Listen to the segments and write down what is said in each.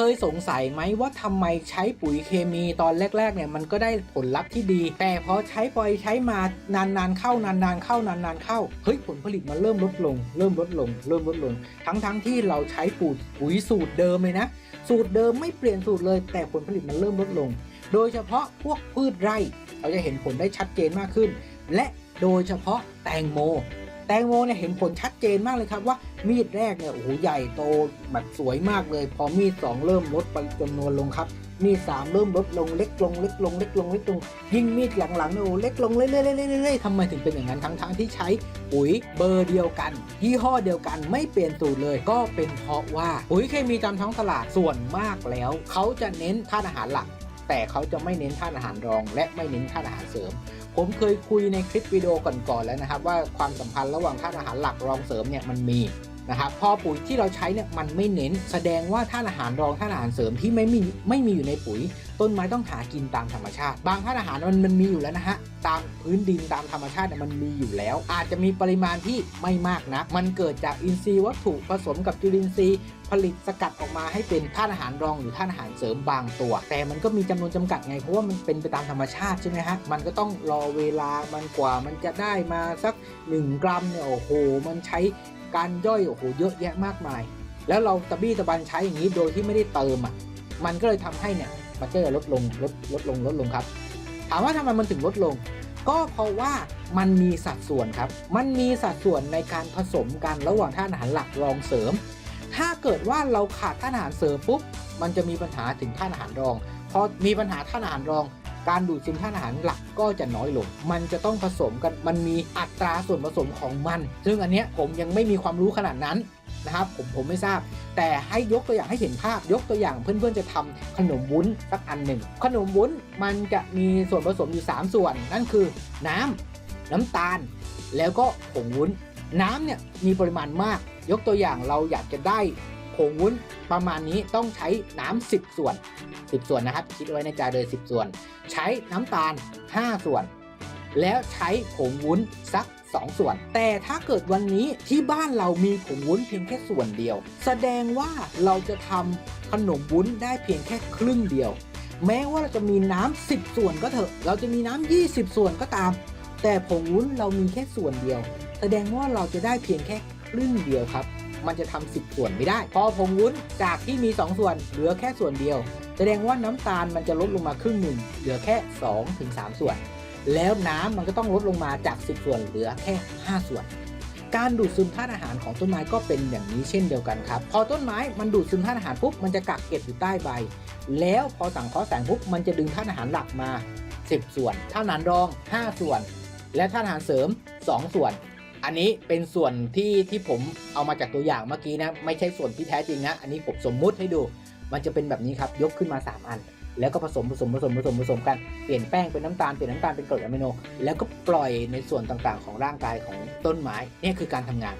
เคยสงสัยไหมว่าทำไมใช้ปุ๋ยเคมีตอนแรกๆเนี่ยมันก็ได้ผลลัพธ์ที่ดี แต่พอใช้ไปใช้มานานๆเข้านานๆเข้านานๆเข้าเฮ้ยผลผลิตมันเริ่มลดลง เริ่มลดลง เริ่มลดลง ทั้งๆที่เราใช้ปุ๋ยปุ๋ยสูตรเดิมเลยนะ สูตรเดิมไม่เปลี่ยนสูตรเลย แต่ผลผลิตมันเริ่มลดลง โดยเฉพาะพวกพืชไร่ เราจะเห็นผลได้ชัดเจนมากขึ้น และโดยเฉพาะแตงโม แตงโมเนี่ยเห็นผลชัดเจนมากเลยครับว่ามีดแรกเนี่ยโอ้โหใหญ่โตแบบสวยมากเลย พอมีดสองเริ่มลดไปจำนวนลงครับมีดสามเริ่มลดลงเล็กลงเล็กลงเล็กลงเล็กลงยิ่งมีดหลังๆเนี่ยโอ้เล็กลงเรื่อยๆเรื่อยๆเรื่อยๆทำไมถึงเป็นอย่างนั้นทั้งๆที่ใช้ปุ๋ยเบอร์เดียวกัน ยี่ห้อเดียวกันไม่เปลี่ยนสูตรเลย ก็เป็นเพราะว่าปุ๋ยเคมีตามท้องตลาดส่วนมากแล้ว เขาจะเน้นธาตุอาหารหลัก แต่เขาจะไม่เน้นธาตุอาหารรอง และไม่เน้นธาตุอาหารเสริม ผมเคยคุยในคลิปวิดีโอก่อนๆแล้วนะครับว่าความสัมพันธ์ระหว่างธาตุอาหารหลักรองเสริมเนี่ยมันมี นะครับพอปุ๋ยที่เราใช้เนี่ยมันไม่เน้น แสดงว่าธาตุอาหารรองธาตุอาหารเสริมที่ไม่มีไม่มีอยู่ในปุ๋ย ต้นไม้ต้องหากินตามธรรมชาติ บางธาตุอาหารมันมันมีอยู่แล้วนะฮะตามพื้นดินตามธรรมชาติเนี่ยมันมีอยู่แล้ว อาจจะมีปริมาณที่ไม่มากนะมันเกิดจากอินทรีย์วัตถุผสมกับจุลินทรีย์ผลิตสกัดออกมาให้เป็นธาตุอาหารรองหรือธาตุอาหารเสริมบางตัว แต่มันก็มีจำนวนจำกัดไงเพราะว่ามันเป็นไปตามธรรมชาติใช่ไหมฮะมันก็ต้องรอเวลามันกว่ามันจะได้มาสัก 1 กรัมเนี่ยโอ้โห มันใช้ การย่อยโอ้โหเยอะแยะมากมาย แล้วเราตะบี้ตะบันใช้อย่างนี้โดยที่ไม่ได้เติมอะมันก็เลยทำให้เนี่ยมันก็จะลดลงลดลดลงลดลงครับ ถามว่าทำไมมันถึงลดลง ก็เพราะว่ามันมีสัดส่วนครับ มันมีสัดส่วนในการผสมกันระหว่างธาตุอาหารหลักรองเสริม ถ้าเกิดว่าเราขาดธาตุอาหารเสริมปุ๊บมันจะมีปัญหาถึงธาตุอาหารรองพอมีปัญหาธาตุอาหารรอง การดูดซึมธาตุอาหารหลักก็จะน้อยลง มันจะต้องผสมกัน มันมีอัตราส่วนผสมของมัน ซึ่งอันเนี้ยผมยังไม่มีความรู้ขนาดนั้นนะครับผมผมไม่ทราบ แต่ให้ยกตัวอย่างให้เห็นภาพ ยกตัวอย่างเพื่อนๆจะทำขนมวุ้นสักอันหนึ่ง ขนมวุ้นมันจะมีส่วนผสมอยู่ 3 ส่วน นั่นคือน้ำน้ำตาล แล้วก็ผงวุ้น น้ำเนี่ยมีปริมาณมาก ยกตัวอย่างเราอยากจะได้ ผงวุ้นประมาณนี้ต้องใช้น้ำ10 ส่วน 10 ส่วนนะครับ คิดไว้ในใจเลย 10 ส่วน ใช้น้ำตาล 5 ส่วน แล้วใช้ผงวุ้นสัก 2 ส่วน แต่ถ้าเกิดวันนี้ที่บ้านเรามีผงวุ้นเพียงแค่ส่วนเดียว แสดงว่าเราจะทำขนมวุ้นได้เพียงแค่ครึ่งเดียว แม้ว่าเราจะมีน้ำ10 ส่วนก็เถอะ เราจะมีน้ำ20 ส่วนก็ตาม แต่ผงวุ้นเรามีแค่ส่วนเดียว แสดงว่าเราจะได้เพียงแค่ครึ่งเดียวครับ มันจะทำ10 ส่วนไม่ได้ พอผงวุ้นจากที่มี 2 ส่วนเหลือแค่ส่วนเดียว แสดงว่าน้ำตาลมันจะลดลงมาครึ่งหนึ่งเหลือแค่2ถึง3ส่วน แล้วน้ำมันก็ต้องลดลงมาจาก 10 ส่วนเหลือแค่ 5 ส่วน การดูดซึมธาตุอาหารของต้นไม้ก็เป็นอย่างนี้เช่นเดียวกันครับ พอต้นไม้มันดูดซึมธาตุอาหารปุ๊บมันจะกักเก็บอยู่ใต้ใบ แล้วพอสังเคราะห์แสงปุ๊บมันจะดึงธาตุอาหารหลักมา 10 ส่วนธาตุอาหารรอง 5 ส่วน และธาตุอาหารเสริม 2 ส่วน อันนี้เป็นส่วนที่ที่ผมเอามาจากตัวอย่างเมื่อกี้นะไม่ใช่ส่วนที่แท้จริงนะ อันนี้ผมสมมุติให้ดู มันจะเป็นแบบนี้ครับยกขึ้นมา 3 อัน แล้วก็ผสมผสมผสมผสมผสมกันเปลี่ยนแป้งเป็นน้ำตาลเปลี่ยนน้ำตาลเป็นกรดอะมิโน แล้วก็ปล่อยในส่วนต่างๆ ของร่างกายของต้นไม้นี่คือการทำงาน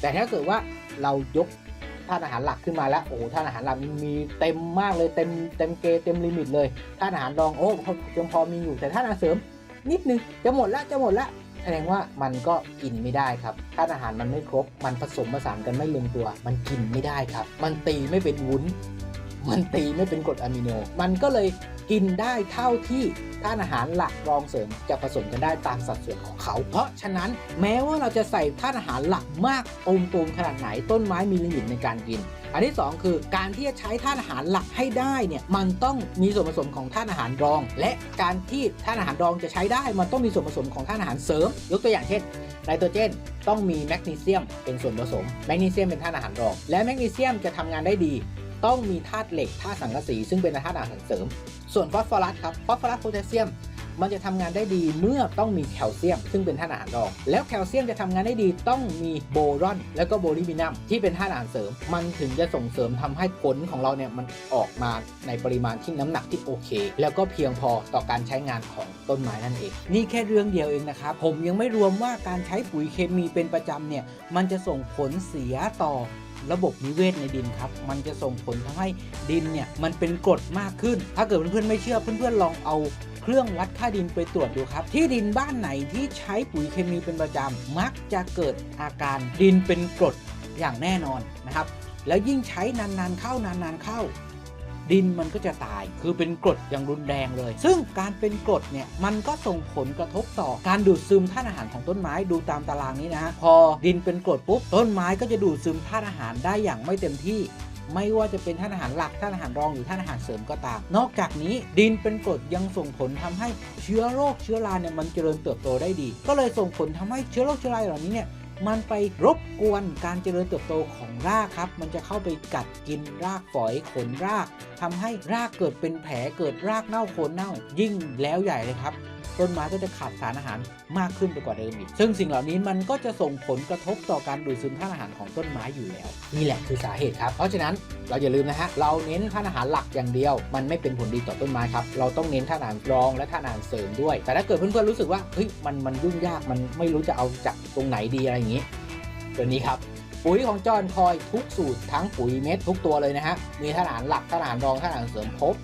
แต่ถ้าเกิดว่าเรายกธาตุอาหารหลักขึ้นมาแล้วโอ้โหธาตุอาหารหลักมีเต็มมากเลยเต็มเต็มเกเต็มลิมิตเลยธาตุอาหารรองโอ้ยังพอมีอยู่แต่ธาตุอาหารเสริมนิดนึงจะหมดละจะหมดละ แสดงว่ามันก็กินไม่ได้ครับธาตุอาหารมันไม่ครบ มันผสมผสานกันไม่ลงตัว มันกินไม่ได้ครับ มันตีไม่เป็นวุ้น มันตีไม่เป็นกรดอะมิโน มันก็เลยกินได้เท่าที่ธาตุอาหารหลักรองเสริมจะผสมกันได้ตามสัดส่วนของเขา เพราะฉะนั้นแม้ว่าเราจะใส่ธาตุอาหารหลักมากตูมขนาดไหนต้นไม้มีลิมิตในการกิน อันที่ 2 คือการที่จะใช้ธาตุอาหารหลักให้ได้เนี่ยมันต้องมีส่วนผสมของธาตุอาหารรอง และการที่ธาตุอาหารรองจะใช้ได้มันต้องมีส่วนผสมของธาตุอาหารเสริม ยกตัวอย่างเช่นไนโตรเจนต้องมีแมกนีเซียมเป็นส่วนผสมแมกนีเซียมเป็นธาตุอาหารรอง และแมกนีเซียมจะทำงานได้ดี ต้องมีธาตุเหล็กธาตุสังกะสีซึ่งเป็นธาตุอาหารเสริม ส่วนฟอสฟอรัสครับฟอสฟอรัสโพแทสเซียม มันจะทำงานได้ดีเมื่อต้องมีแคลเซียม ซึ่งเป็นธาตุอาหารรอง แล้วแคลเซียมจะทำงานได้ดีต้องมีโบรอน แล้วก็โบลิมินัมที่เป็นธาตุอาหารเสริม มันถึงจะส่งเสริมทำให้ผลของเราเนี่ยมันออกมาในปริมาณที่น้ำหนักที่โอเค แล้วก็เพียงพอต่อการใช้งานของต้นไม้นั่นเอง นี่แค่เรื่องเดียวเองนะครับผมยังไม่รวมว่าการใช้ปุ๋ยเคมีเป็นประจำเนี่ยมันจะส่งผลเสียต่อ ระบบนิเวศในดินครับ มันจะส่งผลทำให้ดินเนี่ยมันเป็นกรดมากขึ้น ถ้าเกิดเพื่อนๆไม่เชื่อเพื่อนๆลองเอาเครื่องวัดค่าดินไปตรวจดูครับ ที่ดินบ้านไหนที่ใช้ปุ๋ยเคมีเป็นประจำมักจะเกิดอาการดินเป็นกรดอย่างแน่นอนนะครับ แล้วยิ่งใช้นานๆเข้านานๆเข้า ดินมันก็จะตาย คือเป็นกรดอย่างรุนแรงเลย ซึ่งการเป็นกรดเนี่ยมันก็ส่งผลกระทบต่อการดูดซึมธาตุอาหารของต้นไม้ดูตามตารางนี้นะฮะพอดินเป็นกรดปุ๊บต้นไม้ก็จะดูดซึมธาตุอาหารได้อย่างไม่เต็มที่ไม่ว่าจะเป็นธาตุอาหารหลักธาตุอาหารรองหรือธาตุอาหารเสริมก็ตาม นอกจากนี้ดินเป็นกรดยังส่งผลทำให้เชื้อโรคเชื้อราเนี่ยมันเจริญเติบโตได้ดี ก็เลยส่งผลทำให้เชื้อโรคเชื้อราเหล่านี้เนี่ย มันไปรบกวนการเจริญเติบโตของรากครับ มันจะเข้าไปกัดกินรากฝอยขนรากทำให้รากเกิดเป็นแผลเกิดรากเน่าโคนเน่า ยิ่งแล้วใหญ่เลยครับต้นไม้ก็จะขาดสารอาหารมากขึ้นไปกว่าเดิมอีก ซึ่งสิ่งเหล่านี้มันก็จะส่งผลกระทบต่อการดูดซึมธาตุอาหารของต้นไม้อยู่แล้ว นี่แหละคือสาเหตุครับ เพราะฉะนั้นเราอย่าลืมนะฮะ เราเน้นธาตุอาหารหลักอย่างเดียว มันไม่เป็นผลดีต่อต้นไม้ครับ เราต้องเน้นธาตุอาหารรองและธาตุอาหารเสริมด้วย แต่ถ้าเกิดเพื่อนๆรู้สึกว่า เฮ้ย มันมันยุ่งยาก มันไม่รู้จะเอาจากตรงไหนดีอะไรอย่างนี้ ตัวนี้ครับปุ๋ยของจอห์นคอยทุกสูตรทั้งปุ๋ยเม็ดทุกตัวเลยนะฮะมีธาตุอาหารหลักธาตุอาหารรองธาตุอาหารเสริมครบ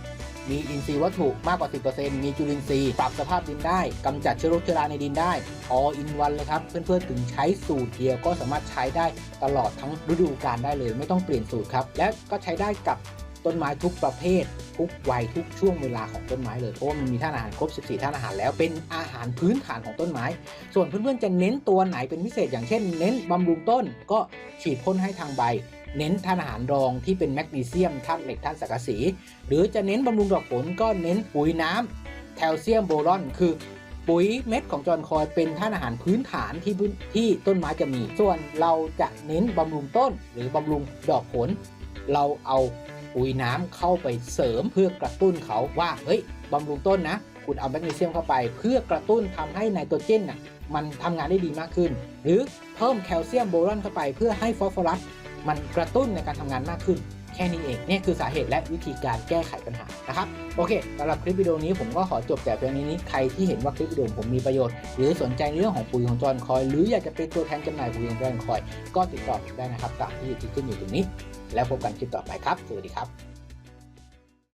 มีอินทรีย์วัตถุมากกว่า 10%มีจุลินทรีย์ปรับสภาพดินได้กำจัดเชื้อโรคเชื้อราในดินได้ all in one เลยครับ เพื่อนๆ ถึงใช้สูตรเดียวก็สามารถใช้ได้ตลอดทั้งฤดูกาลได้เลย ไม่ต้องเปลี่ยนสูตรครับ และก็ใช้ได้กับต้นไม้ทุกประเภท ทุกวัยทุกช่วงเวลาของต้นไม้เลยเพราะว่ามันมีธาตุอาหารครบ 14ธาตุอาหารแล้วเป็นอาหารพื้นฐานของต้นไม้ ส่วนเพื่อนๆจะเน้นตัวไหนเป็นพิเศษ อย่างเช่น เน้นบำรุงต้นก็ฉีดพ่นให้ทางใบ เน้นธาตุอาหารรองที่เป็นแมกนีเซียมธาตุเหล็กธาตุสังกะสี หรือจะเน้นบำรุงดอกผลก็เน้นปุ๋ยน้ำแคลเซียมโบรอนคือปุ๋ยเม็ดของจอนคอยเป็นธาตุอาหารพื้นฐานที่ที่ต้นไม้จะมี ส่วนเราจะเน้นบำรุงต้นหรือบำรุงดอกผล เราเอา ปุ๋ยน้ำเข้าไปเสริมเพื่อกระตุ้นเขาว่าเฮ้ยบำรุงต้นนะ คุณเอาแมกนีเซียมเข้าไป เพื่อกระตุ้นทำให้ไนโตรเจนน่ะมันทำงานได้ดีมากขึ้น หรือเพิ่มแคลเซียมโบรอนเข้าไปเพื่อให้ฟอสฟอรัสมันกระตุ้นในการทำงานมากขึ้น แค่นี้เองนี่คือสาเหตุและวิธีการแก้ไขปัญหานะครับโอเคสำหรับคลิปวิดีโอนี้ผมก็ขอจบแต่เพียงนี้ใครที่เห็นว่าคลิปวิดีโอผมมีประโยชน์ หรือสนใจในเรื่องของปุ๋ยของจอนคอย หรืออยากจะเป็นตัวแทนจำหน่ายปุ๋ยของจอนคอย ก็ติดต่อผมได้นะครับตามที่ที่ขึ้นอยู่ตรงนี้ แล้วพบกันคลิปต่อไปครับ สวัสดีครับ